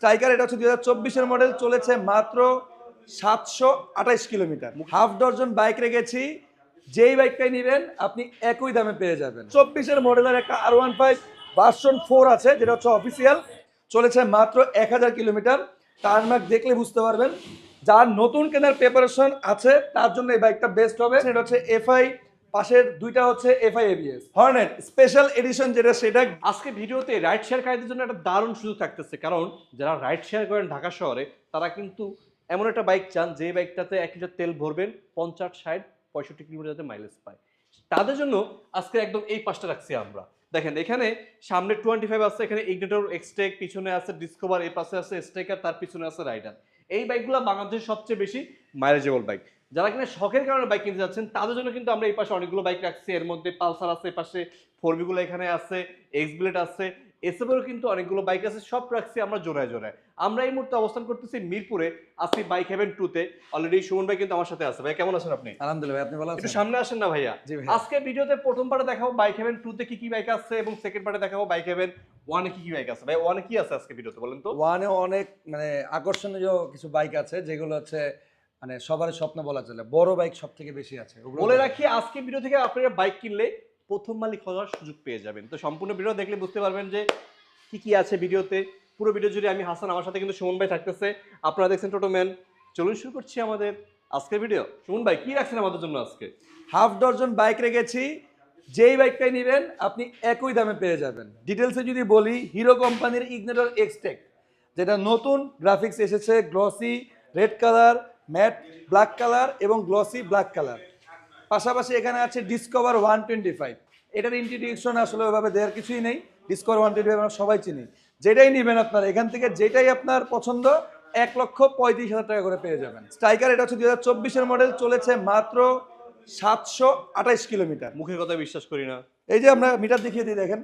Striker, এটা হচ্ছে দুই হাজার চব্বিশের মডেল, চলেছে মাত্র সাতশো আঠাইশ কিলোমিটার। হাফ ডজন বাইক রেখেছি, যেই বাইকটাই নেবেন আপনি একই দামে পেয়ে যাবেন। চব্বিশের মডেলের একটা R one five version four আছে, যেটা হচ্ছে অফিসিয়াল, চলেছে মাত্র এক হাজার কিলোমিটার। তার মার্ক দেখলে বুঝতে পারবেন, যার নতুন কেনার প্রিপারেশন আছে, তার জন্য এই বাইকটা বেস্ট হবে। সেটা হচ্ছে এফআই পাশের দুইটা হচ্ছে FI ABS Hornet special edition যেটা সেটা আজকে ভিডিওতে রাইড শেয়ারকারীদের জন্য একটা দারুণ সুযোগ থাকতেছে। কারণ যারা রাইড শেয়ার করেন ঢাকা শহরে, তারা কিন্তু এমন একটা বাইক চান, যে বাইকটাতে এক লিটার তেল ভরবেন, পঞ্চাশ, ষাট, পঁয়ষট্টি কিলোমিটার যাতে মাইলেজ পায়। তাদের জন্য আজকে একদম এই পাশটা রাখছি আমরা। দেখেন, এখানে সামনে টোয়েন্টি ফাইভ আছে, এখানে ইগনেটর এক্সটেক পিছনে আছে ডিসকভার এই পাশে আছে স্ট্রাইকার তার পিছনে আছে রাইডার এই বাইকগুলো বাংলাদেশের সবচেয়ে বেশি মাইলেজেবল বাইক যারা কিনা শখের কারণে বাইক কিনতে যাচ্ছেন তাদের জন্য কিন্তু আমরা এই পাশে অনেকগুলো বাইক রাখছি। এর মধ্যে পালসার আছে পাশে ফোর বিগুলো এখানে আছে এক্স বুলেট আছে। এসবেরও কিন্তু অনেকগুলো বাইক আছে সব রাখছি আমরা জোড়ায় জোড়ায়। আমরা এই মুহূর্তে অবস্থান করতেছি মিরপুরে আসি বাইক হেভেন টুতে অলরেডি সুমন ভাই কিন্তু আমার সাথে আছে। ভাই কেমন আছেন আপনি? আলহামদুলিল্লাহ ভাই, আপনি ভালো একটু আছেন সামনে আসেন না ভাইয়া? আজকে ভিডিওতে প্রথম পার্টে দেখাবো বাইক হেভেন টুতে কি কি বাইক আছে এবং সেকেন্ড পার্টে দেখাবো বাইক হেভেন ওয়ানে কি কি বাইক আছে। ভাই ওয়ানে কি আছে আজকে ভিডিওতে বলেন তো? ওয়ানে অনেক মানে আকর্ষণীয় কিছু বাইক আছে যেগুলো হচ্ছে মানে সবার স্বপ্ন বলা চলে। বড় বাইক সব থেকে বেশি আছে। বলে রাখি আজকে ভিডিও থেকে আপনারা বাইক কিনলে প্রথম মালিক হওয়ার সুযোগ পেয়ে যাবেন। তো সম্পূর্ণ ভিডিও দেখলে বুঝতে পারবেন যে কি কি আছে ভিডিওতে পুরো ভিডিও জুড়ে আমি হাসান আমার সাথে কিন্তু সুমন ভাই থাকতেছে। আপনারা দেখছেন টোটো ম্যান চলুন শুরু করছি আমাদের আজকের ভিডিও সুমন ভাই কি রাখছেন আমাদের জন্য আজকে? হাফ ডজন বাইক রেখেছি। যেই বাইকটাই নেবেন আপনি একই দামে পেয়ে যাবেন। ডিটেলসে যদি বলি হিরো কোম্পানির ইগনেটর এক্সটেক যেটা নতুন গ্রাফিক্স এসেছে glossy red colour matte black colour এবং গ্লসি ব্ল্যাক কালার। পাশাপাশি এখানে আছে ডিসকভার ওয়ান টোয়েন্টি ফাইভ এটার ইন্ট্রোডিউকশন আসলে ওইভাবে দেওয়ার কিছুই নেই। ডিসকভার ওয়ান টোয়েন্টি ফাইভ আমরা সবাই চিনি। যেটাই নেবেন আপনার এখান থেকে যেটাই আপনার পছন্দ এক লক্ষ পঁয়ত্রিশ হাজার টাকা করে পেয়ে যাবেন। স্ট্রাইকার এটা হচ্ছে দু হাজার চব্বিশের মডেল চলেছে মাত্র সাতশো আঠাইশ কিলোমিটার। মুখের কথা বিশ্বাস করি না। এই যে আমরা মিটার দেখিয়ে দিই দেখেন।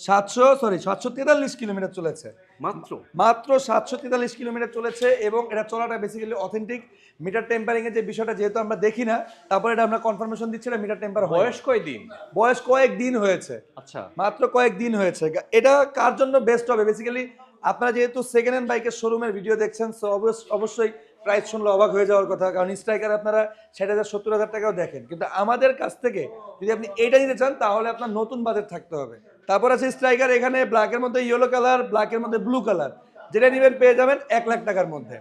সাতশো সরি সাতশো তেতাল্লিশ কিলোমিটার চলেছে। মাত্র? মাত্র সাতশো তেতাল্লিশ কিলোমিটার চলেছে এবং এটা চলাটা বেসিক্যালি অথেন্টিক মিটার টেম্পারিং এর যে বিষয়টা যেহেতু আমরা দেখি না তারপরে এটা আমরা কনফার্মেশন দিচ্ছি না মিটার টেম্পার বয়স কয়দিন বয়স কয়েক দিন হয়েছে। আচ্ছা। মাত্র কয়েক দিন হয়েছে। এটা কার জন্য বেস্ট হবে? বেসিক্যালি আপনারা যেহেতু সেকেন্ড হ্যান্ড বাইকের শোরুমের ভিডিও দেখছেন সো অবশ্যই প্রাইস শুনলে অবাক হয়ে যাওয়ার কথা। কারণ স্ট্রাইকার আপনারা ষাট হাজার, সত্তর হাজার টাকাও দেখেন। কিন্তু আমাদের কাছ থেকে যদি আপনি এটা নিতে চান, তাহলে আপনার নতুন বাজেট থাকতে হবে। তারপর আছে স্ট্রাইকার এখানে ব্ল্যাকের মধ্যে ইয়েলো কালার ব্ল্যাকের মধ্যে ব্লু কালার যেটা নেবেন, পেয়ে যাবেন এক লাখ টাকার মধ্যে।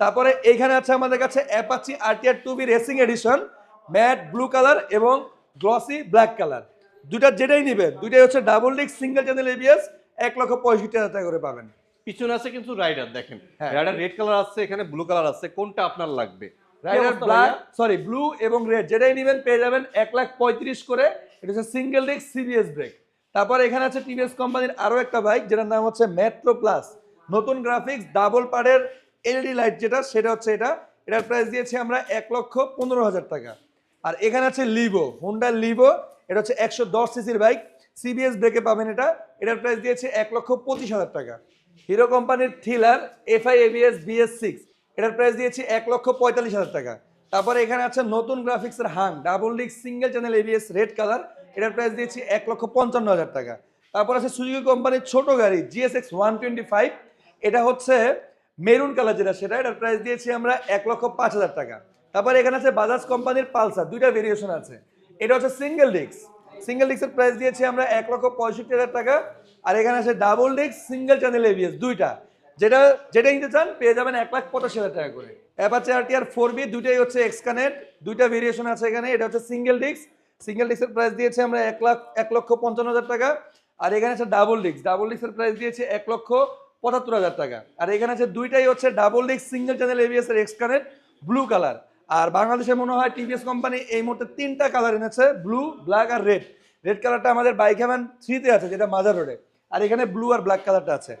তারপরে এইখানে আছে আমাদের কাছে Apache RTR two B racing edition matte blue colour এবং গ্লসি ব্ল্যাক কালার দুইটা যেটাই নেবেন, দুইটাই হচ্ছে double disc single channel ABS এক লক্ষ পঁয়ষট্টি হাজার টাকা করে পাবেন। পিছনে আছে কিন্তু রাইডার দেখেন। রাইডার রেড কালার আছে এখানে ব্লু কালার আছে কোনটা আপনার লাগবে? রাইডার ব্ল্যাক সরি ব্লু এবং রেড যেটাই নেবেন পেয়ে যাবেন এক লাখ পঁয়ত্রিশ করে। এটা হচ্ছে সিঙ্গেল ডিক সিবিএস ব্রেক তারপর এখানে আছে টিভিএস কোম্পানির আরও একটা বাইক যেটার নাম হচ্ছে মেট্রো প্লাস নতুন গ্রাফিক্স ডাবল পাড়ের এলইডি লাইট যেটা সেটা হচ্ছে এটা। এটার প্রাইস দিয়েছি আমরা এক লক্ষ পনেরো হাজার টাকা। আর এখানে আছে লিভো হোন্ডা লিভো এটা হচ্ছে একশো দশ সিসির বাইক সিবিএস ব্রেকে পাবেন এটা। এটার প্রাইস দিয়েছে এক লক্ষ পঁচিশ হাজার টাকা। হিরো কোম্পানির Thriller FI, ABS, BS six. এটার প্রাইস দিয়েছি এক লক্ষ পঁয়তাল্লিশ হাজার টাকা। তারপরে এখানে আছে নতুন গ্রাফিক্সের Hang double disc single channel ABS red colour এটার প্রাইস দিয়েছি এক লক্ষ পঞ্চান্ন হাজার টাকা। তারপর আছে সুজুকি কোম্পানির ছোট গাড়ি জিএসএক্স ওয়ান টোয়েন্টি ফাইভ এটা হচ্ছে মেরুন কালার যেটা, সেটা এটার প্রাইস দিয়েছি আমরা এক লক্ষ পাঁচ হাজার টাকা। তারপরে এখানে আছে বাজাজ কোম্পানির পালসার, দুইটা ভেরিয়েশন আছে। এটা হচ্ছে সিঙ্গেল ডিস্ক সিঙ্গেল ডিস্কের প্রাইস দিয়েছি আমরা এক লক্ষ পঁয়ষট্টি হাজার টাকা। আর এখানে আছে double disc single channel ABS দুইটা। যেটা যেটা নিতে চান, পেয়ে যাবেন এক লাখ পঁচাশি হাজার টাকা করে। অ্যাপাচে আরটিআর ফোর বি দুইটাই হচ্ছে এক্সকানেক্ট দুইটা ভেরিয়েশন আছে এখানে, এটা হচ্ছে সিঙ্গেল ডিস্ক সিঙ্গেল ডিস্কের প্রাইস দিয়েছে আমরা এক লাখ, এক লক্ষ পঞ্চান্ন হাজার টাকা। আর এখানে আছে ডাবল ডিস্ক ডাবল ডিস্কের প্রাইস দিয়েছে এক লক্ষ পঁচাত্তর হাজার টাকা। আর এখানে আছে দুইটাই হচ্ছে double disc single channel ABS এর এক্সকানেক্ট ব্লু কালার আর বাংলাদেশে মনে হয় টিভিএস কোম্পানি এই মুহূর্তে তিনটা কালার এনেছে ব্লু ব্ল্যাক আর রেড রেড কালারটা আমাদের বাইক হ্যাভেন থ্রিতে আছে, যেটা মাজার রোডে আর এখানে ব্লু আর ব্ল্যাক কালারটা আছে।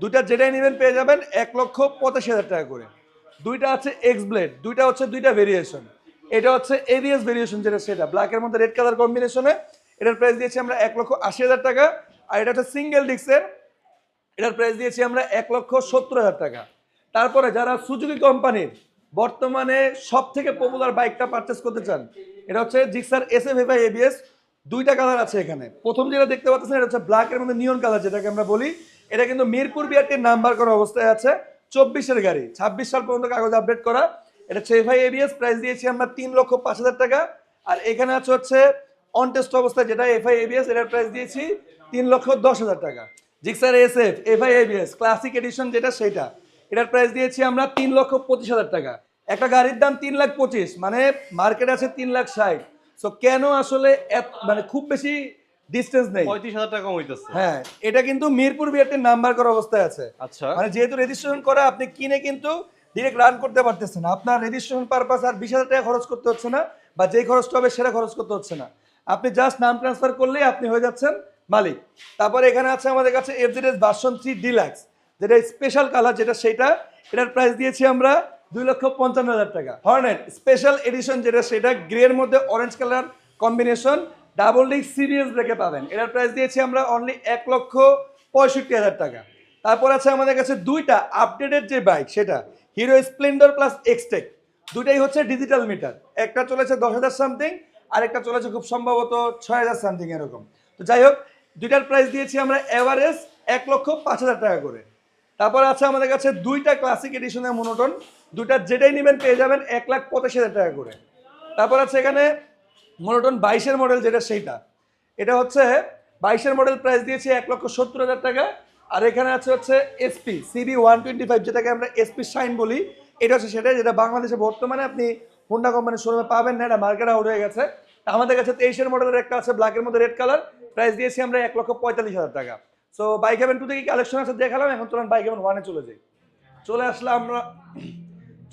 দুইটা যেটাই নেবেন পেয়ে যাবেন এক লক্ষ পঁচাশি হাজার টাকা করে। দুইটা আছে এক্স ব্লেড দুইটা হচ্ছে দুইটা ভেরিয়েশন এটা হচ্ছে এবিএস ভেরিয়েশন যেটা, সেটা। ব্ল্যাকের মধ্যে রেড কালার কম্বিনেশনে এটার প্রাইস দিয়েছি আমরা এক লক্ষ আশি হাজার টাকা। আর এটা হচ্ছে সিঙ্গেল ডিস্কের এটার প্রাইস দিয়েছি আমরা এক লক্ষ সত্তর হাজার টাকা। তারপরে যারা সুজুকি কোম্পানির বর্তমানে সব থেকে পপুলার বাইকটা পারচেস করতে চান, এটা হচ্ছে Gixxer S F FI ABS দুইটা কালার আছে এখানে। প্রথম যেটা দেখতে পাচ্ছেন, এটা হচ্ছে ব্ল্যাকের মধ্যে নিয়ন কালার যেটাকে আমরা বলি। এটা কিন্তু মিরপুর বিআরটির নাম্বার করা অবস্থায় আছে। চব্বিশের গাড়ি, ছাব্বিশ সাল পর্যন্ত কাগজ আপডেট করা। এটা চেফাই এবিএস প্রাইস দিয়েছি আমরা তিন লক্ষ পাঁচ হাজার টাকা। আর এখানে আছে হচ্ছে অন টেস্ট অবস্থায় যেটা এফআই এবিএস এটার প্রাইস দিয়েছি তিন লক্ষ দশ হাজার টাকা। Gixxer S F FI ABS classic edition যেটা সেটা। এটার প্রাইস দিয়েছি আমরা তিন লক্ষ পঁচিশ হাজার টাকা। একটা গাড়ির দাম তিন লাখ পঁচিশ মানে মার্কেট আছে তিন লাখ ষাট। সো কেন আসলে মানে খুব বেশি ডিস্টেন্স নেই? পঁয়ত্রিশ হাজার টাকা হইতেছে হ্যাঁ এটা কিন্তু মিরপুর বিআরটির নাম্বার করা অবস্থায় আছে। আচ্ছা। মানে যেহেতু রেজিস্ট্রেশন করা আপনি কিনে কিন্তু ডিরেক্ট রান করতে পারতেছেন আপনার রেজিস্ট্রেশন পারপাস আর বিশ হাজার টাকা খরচ করতে হচ্ছে না বা যেই খরচটা হবে সেটা খরচ করতে হচ্ছে না। আপনি জাস্ট নাম ট্রান্সফার করলেই আপনি হয়ে যাচ্ছেন মালিক। তারপরে এখানে আছে আমাদের কাছে এফজেডএস ভার্সন থ্রি ডিলাক্স যেটা স্পেশাল কালার যেটা সেটা এটার প্রাইস দিয়েছি আমরা দুই লক্ষ পঞ্চান্ন হাজার টাকা। হর্নেট স্পেশাল এডিশন যেটা, সেটা গ্রের মধ্যে orange colour combination double disc serious ব্রেকে পাবেন। এটার প্রাইস দিয়েছি আমরা অনলি এক লক্ষ পঁয়ষট্টি হাজার টাকা। তারপর আছে আমাদের কাছে দুইটা আপডেটেড যে বাইক সেটা হিরো স্প্লেন্ডার প্লাস এক্সটেক দুটাই হচ্ছে ডিজিটাল মিটার একটা চলেছে দশ হাজার সামথিং আর একটা চলেছে খুব সম্ভবত ছয় হাজার সামথিং এরকম। তো যাই হোক, দুইটার প্রাইস দিয়েছি আমরা এভারেজ এক লক্ষ পাঁচ হাজার টাকা করে। তারপর আছে আমাদের কাছে দুইটা ক্লাসিক এডিশনের মনোটন দুইটা যেটাই নেবেন পেয়ে যাবেন এক লাখ পঁচাশি হাজার টাকা করে। তারপর আছে এখানে মনোটন বাইশের মডেল যেটা সেইটা। এটা হচ্ছে বাইশের মডেল প্রাইস দিয়েছি এক লক্ষ সত্তর হাজার টাকা। আর এখানে আছে হচ্ছে SP CB one twenty five যেটাকে আমরা এসপি শাইন বলি। এটা হচ্ছে সেটা যেটা বাংলাদেশে বর্তমানে আপনি হোন্ডা কোম্পানির শোরুমে পাবেন না, এটা মার্কেট আউট হয়ে গেছে। আমাদের কাছে তেইশের মডেলের একটা আছে ব্ল্যাকের মধ্যে রেড কালার প্রাইস দিয়েছি আমরা এক লক্ষ পঁয়তাল্লিশ হাজার টাকা। সো বাইক হেভেন টু থেকে কালেকশন আছে দেখালাম? এখন চলুন বাইক হেভেন ওয়ানে চলে যাই। চলে আসলাম আমরা,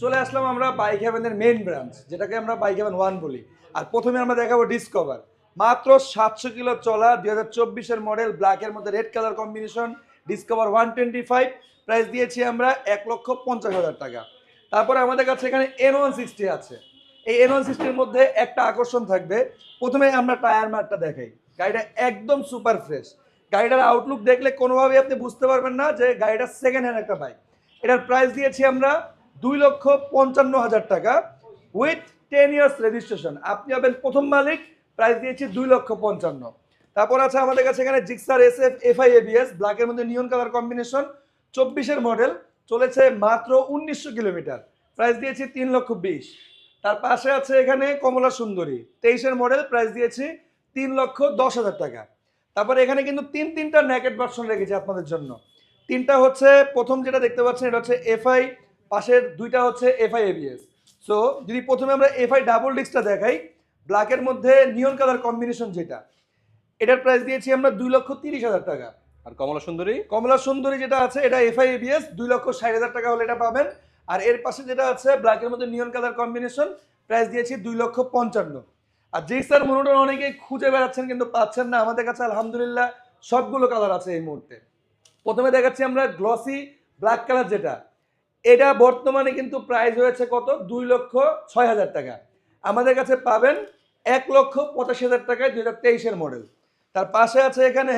চলে আসলাম আমরা বাইক হেভেনের মেন ব্রাঞ্চ যেটাকে আমরা বাইক হেভেন ওয়ান বলি। আর প্রথমে আমরা দেখাবো ডিসকভার মাত্র সাতশো কিলো চলা, দুই হাজার চব্বিশের মডেল ব্ল্যাকের মধ্যে red colour combination Discover one twenty five price দিয়েছি আমরা এক লক্ষ পঞ্চাশ হাজার টাকা। তারপরে আমাদের কাছে এখানে এন ওয়ান সিক্সটি আছে। এই এন ওয়ান সিক্সটির মধ্যে একটা আকর্ষণ থাকবে। প্রথমে আমরা টায়ার মার্কটা দেখাই। গাড়িটা একদম সুপার ফ্রেশ গাড়িটার আউটলুক দেখলে কোনোভাবেই আপনি বুঝতে পারবেন না যে গাড়িটা সেকেন্ড হ্যান্ড একটা বাইক এটার প্রাইস দিয়েছি আমরা দুই লক্ষ পঞ্চান্ন হাজার টাকা উইথ টেন ইয়ার্স রেজিস্ট্রেশন আপনি হবেন প্রথম মালিক প্রাইস দিয়েছি দুই লক্ষ পঞ্চান্ন। তারপর আছে আমাদের কাছে এখানে Gixxer S F FI ABS ব্ল্যাকের মধ্যে নিয়ন কালার কম্বিনেশন চব্বিশের মডেল চলেছে মাত্র উনিশশো কিলোমিটার। প্রাইস দিয়েছি তিন লক্ষ বিশ। তার পাশে আছে এখানে কমলা সুন্দরী, তেইশের মডেল প্রাইস দিয়েছি তিন লক্ষ দশ হাজার টাকা। তারপরে এখানে কিন্তু তিন তিনটা ন্যাকেট ভার্সন রেখেছি আপনাদের জন্য। তিনটা হচ্ছে প্রথম যেটা দেখতে পাচ্ছেন এটা হচ্ছে এফআই পাশের দুইটা হচ্ছে এফআই এবিএস সো যদি প্রথমে আমরা এফআই ডাবল ডিস্কটা দেখাই ব্ল্যাকের মধ্যে নিয়ন কালার কম্বিনেশন যেটা এটার প্রাইস দিয়েছি আমরা দুই লক্ষ তিরিশ হাজার টাকা। আর কমলা সুন্দরী? কমলা সুন্দরী যেটা আছে এটা এফআই এবিএস দুই লক্ষ ষাট হাজার টাকা হলে এটা পাবেন। আর এর পাশে যেটা আছে ব্ল্যাকের মধ্যে নিয়ন কালার কম্বিনেশন প্রাইস দিয়েছি দুই লক্ষ পঞ্চান্ন। আর যে স্যার মনোটন অনেকেই খুঁজে বেড়াচ্ছেন কিন্তু পাচ্ছেন না। আমাদের কাছে আলহামদুলিল্লাহ সবগুলো কালার আছে এই মুহূর্তে। প্রথমে দেখাচ্ছি আমরা গ্লসি ব্ল্যাক কালার যেটা। এটা বর্তমানে কিন্তু প্রাইস হয়েছে কত? দুই লক্ষ ছয় হাজার টাকা। আমাদের কাছে পাবেন এক লক্ষ পঁচাশি হাজার টাকায় দুই হাজার তেইশের মডেল তার পাশে আছে এখানে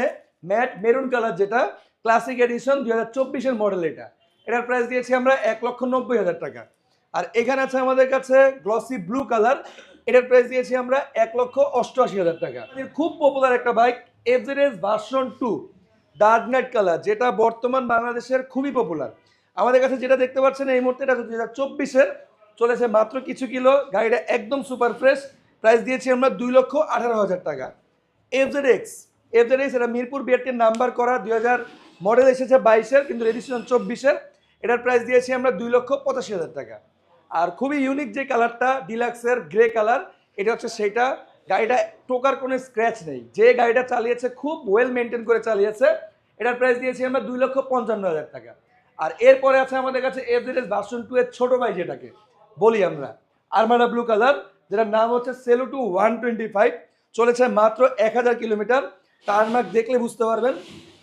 ম্যাট মেরুন কালার যেটা ক্লাসিক এডিশন দুই হাজার চব্বিশের মডেল এটা। এটার প্রাইস দিয়েছি আমরা এক লক্ষ নব্বই হাজার টাকা। আর এখানে আছে আমাদের কাছে গ্লসি ব্লু কালার এটার প্রাইস দিয়েছি আমরা এক লক্ষ অষ্টআশি হাজার টাকা। খুব পপুলার একটা bike FZS version two dark knight colour যেটা বর্তমান বাংলাদেশের খুবই পপুলার আমাদের কাছে যেটা দেখতে পাচ্ছেন এই মুহূর্তে এটা দু হাজার চব্বিশের, চলেছে মাত্র কিছু কিলো, গাড়িটা একদম সুপার ফ্রেশ প্রাইস দিয়েছি আমরা দুই লক্ষ আঠারো হাজার টাকা। এফজেড এক্স এফজেড এক্স এটা মিরপুর বিআরটির নাম্বার করা, দুই হাজার মডেল এসেছে বাইশের, কিন্তু রেজিস্ট্রেশন চব্বিশের। এটার প্রাইস দিয়েছি আমরা দুই লক্ষ পঁচাশি হাজার টাকা। আর খুবই ইউনিক যে কালারটা ডিলাক্সের গ্রে কালার এটা হচ্ছে সেইটা। গাড়িটা টোকার কোনো স্ক্র্যাচ নেই। যে গাড়িটা চালিয়েছে খুব ওয়েল মেনটেন করে চালিয়েছে, এটার প্রাইস দিয়েছি আমরা দুই লক্ষ পঞ্চান্ন হাজার টাকা। আর এরপরে আছে আমাদের কাছে এফজেডএস ভার্সন টু এর ছোট ভাই যেটাকে, বলি আমরা। আরমানা ব্লু কালার যেটার নাম হচ্ছে সেলু টু ওয়ান টোয়েন্টি ফাইভ চলেছে মাত্র এক হাজার কিলোমিটার। তার মার্ক দেখলে বুঝতে পারবেন।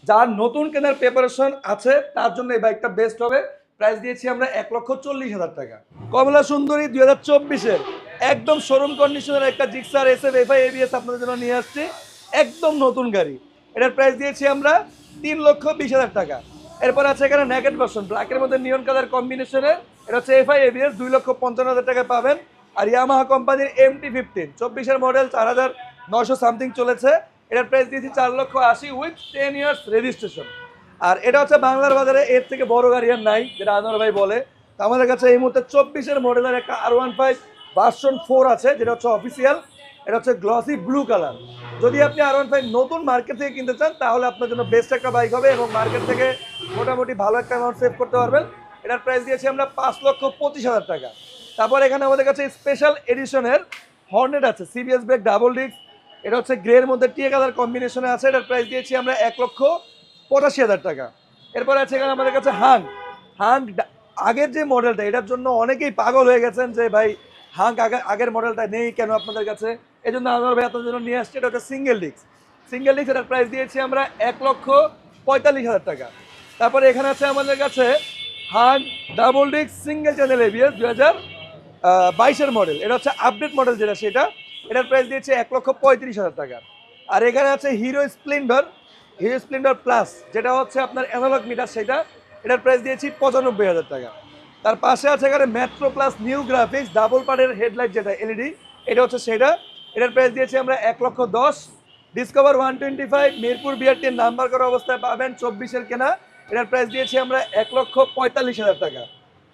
যার নতুন কেনার প্রিপারেশন আছে, তার জন্য এই বাইকটা বেস্ট হবে। প্রাইস দিয়েছি আমরা এক লক্ষ চল্লিশ হাজার টাকা। কমলা সুন্দরী দুই হাজার চব্বিশের একদম শোরুম কন্ডিশনের একটা Gixxer S F FI ABS আপনাদের জন্য নিয়ে আসছি। একদম নতুন গাড়ি। এটার প্রাইস দিয়েছি আমরা তিন লক্ষ বিশ হাজার টাকা। এরপর আছে এখানে ন্যাকেট ভার্সন ব্ল্যাকের মধ্যে নিয়ন কালার কম্বিনেশনের এটা হচ্ছে এফআই এবিএস দুই লক্ষ পঞ্চান্ন হাজার টাকায় পাবেন। আর ইয়ামাহা কোম্পানির এমটি ফিফটিন চব্বিশের মডেল চার হাজার নশো সামথিং চলেছে। এটার প্রাইস দিয়েছি চার লক্ষ আশি উইথ টেন ইয়ার্স রেজিস্ট্রেশন আর এটা হচ্ছে বাংলার বাজারে এর থেকে বড় গাড়ি আর নাই, যেটা আনোয়ার ভাই বলে। তো আমাদের কাছে এই মুহূর্তে চব্বিশের মডেলের একটা R one five version four আছে, যেটা হচ্ছে অফিসিয়াল এটা হচ্ছে গ্লসি ব্লু কালার যদি আপনি আর ওয়ান ফাইভ নতুন মার্কেট থেকে কিনতে চান, তাহলে আপনার জন্য বেস্ট একটা বাইক হবে এবং মার্কেট থেকে মোটামুটি ভালো একটা অ্যামাউন্ট সেভ করতে পারবেন। এটার প্রাইস দিয়েছি আমরা পাঁচ লক্ষ পঁচিশ হাজার টাকা। তারপর এখানে আমাদের কাছে স্পেশাল এডিশনের হর্নেট আছে সিবিএস ব্রেক ডাবল ডিস্ক এটা হচ্ছে গ্রের মধ্যে টিয়ে কালার কম্বিনেশনে আছে, এটার প্রাইস দিয়েছি আমরা এক লক্ষ পঁচাশি হাজার টাকা। এরপরে আছে এখানে আমাদের কাছে হাং হাং আগের যে মডেলটা, এটার জন্য অনেকেই পাগল হয়ে গেছেন যে, ভাই হাং আগে আগের মডেলটা নেই কেন আপনাদের কাছে? এই জন্য আনোয়ার ভাই আপনাদের জন্য নিয়ে আসছে, এটা হচ্ছে সিঙ্গেল ডিস্ক সিঙ্গেল ডিস্ক এটার প্রাইস দিয়েছি আমরা এক লক্ষ পঁয়তাল্লিশ হাজার টাকা। তারপরে এখানে আছে আমাদের কাছে hunk double disc single channel ABS দু হাজার বাইশের মডেল। এটা হচ্ছে আপডেট মডেল যেটা সেটা। এটার প্রাইস দিয়েছে এক লক্ষ পঁয়ত্রিশ হাজার টাকা। আর এখানে আছে Hero Splendor Hero Splendor plus, যেটা হচ্ছে আপনার অ্যানালগ মিটার সেটা এটার প্রাইস দিয়েছি পঁচানব্বই হাজার টাকা। তার পাশে আছে এখানে metro plus new graphics double পার্টের হেডলাইট যেটা এলইডি এটা হচ্ছে সেটা। এটার প্রাইস দিয়েছি আমরা এক লক্ষ দশ। Discover one twenty five Mirpur বিআরটির number করা অবস্থায় পাবেন চব্বিশের কেনা। এটার প্রাইস দিয়েছি আমরা এক লক্ষ পঁয়তাল্লিশ হাজার টাকা।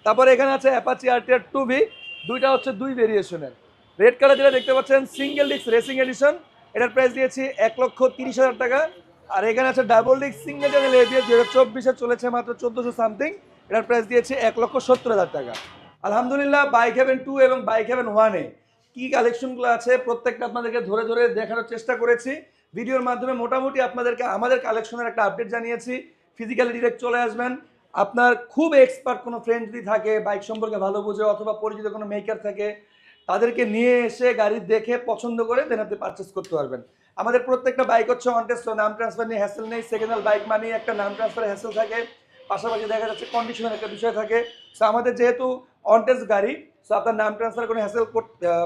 তারপরে এখানে আছে অ্যাপাচি আরটিআর টু ভি দুইটা হচ্ছে দুই ভেরিয়েশনের রেড কালার যেটা দেখতে পাচ্ছেন সিঙ্গেল ডিস্ক রেসিং এডিশন এটার প্রাইস দিয়েছি এক লক্ষ তিরিশ হাজার টাকা। আর এখানে আছে double disc single channel ABS দু হাজার চব্বিশে চলেছে মাত্র চোদ্দোশো সামথিং এটার প্রাইস দিয়েছে এক লক্ষ সত্তর হাজার টাকা। আলহামদুলিল্লাহ বাইক হেভেন টু এবং বাইক হেভেন ওয়ানে কী কালেকশনগুলো আছে, প্রত্যেকটা আপনাদেরকে ধরে ধরে দেখানোর চেষ্টা করেছি। ভিডিওর মাধ্যমে মোটামুটি আপনাদেরকে আমাদের কালেকশনের একটা আপডেট জানিয়েছি। ফিজিক্যালি ডিরেক্ট চলে আসবেন। আপনার খুব এক্সপার্ট কোনো ফ্রেন্ড যদি থাকে বাইক সম্পর্কে ভালো বোঝে অথবা পরিচিত কোনো মেকার থাকে, তাদেরকে নিয়ে এসে গাড়ি দেখে পছন্দ করে দেন আপনি পারচেস করতে পারবেন। আমাদের প্রত্যেকটা বাইক হচ্ছে অনটেস্ট নাম ট্রান্সফার নিয়ে হ্যাসেল নেই সেকেন্ড বাইক মানে একটা নাম ট্রান্সফার হ্যাসেল থাকে। পাশাপাশি দেখা যাচ্ছে কন্ডিশনের একটা বিষয় থাকে। সো আমাদের যেহেতু অনটেস্ট গাড়ি সো আপনার নাম ট্রান্সফার কোনো হ্যাসেল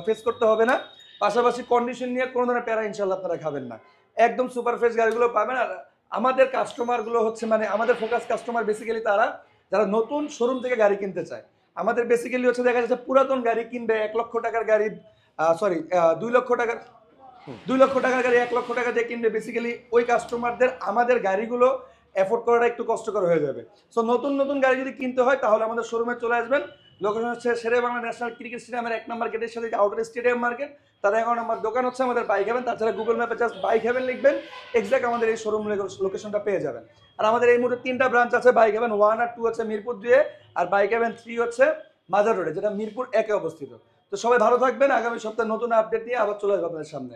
ফেস করতে হবে না। পাশাপাশি কন্ডিশন নিয়ে কোনো ধরনের প্যারা ইনশাল্লাহ আপনারা খাবেন না। একদম সুপার ফ্রেশ গাড়িগুলো পাবেন আর আমাদের কাস্টমারগুলো হচ্ছে মানে আমাদের ফোকাস কাস্টমার বেসিক্যালি তারা, যারা নতুন শোরুম থেকে গাড়ি কিনতে চায়। আমাদের বেসিক্যালি হচ্ছে দেখা যাচ্ছে পুরাতন গাড়ি কিনবে এক লক্ষ টাকার গাড়ি সরি দুই লক্ষ টাকার দুই লক্ষ টাকার গাড়ি, এক লক্ষ টাকা দিয়ে কিনবে বেসিক্যালি ওই কাস্টমারদের আমাদের গাড়িগুলো অ্যাফোর্ড করাটা একটু কষ্টকর হয়ে যাবে। সো নতুন নতুন গাড়ি যদি কিনতে হয়, তাহলে আমাদের শোরুমে চলে আসবেন। লোকেশন হচ্ছে শেরে বাংলা ন্যাশনাল ক্রিকেট স্টেডিয়ামের এক নম্বর গেটের সাথে আউটার স্টেডিয়াম মার্কেট তার এগারো নম্বর দোকান হচ্ছে আমাদের বাইক হেভেন তাছাড়া গুগল ম্যাপে জাস্ট বাইক হেভেন লিখবেন এক্সাক্ট আমাদের এই শোরুম লোকেশনটা পেয়ে যাবেন। আর আমাদের এই মুহূর্তে তিনটা ব্রাঞ্চ আছে বাইক হেভেন ওয়ান আর টু হচ্ছে মিরপুর দুয়ে, আর বাইক হেভেন থ্রি হচ্ছে মাজার রোডে যেটা মিরপুর একে অবস্থিত। তো সবাই ভালো থাকবেন, আগামী সপ্তাহে নতুন আপডেট নিয়ে আবার চলে আসব আপনাদের সামনে।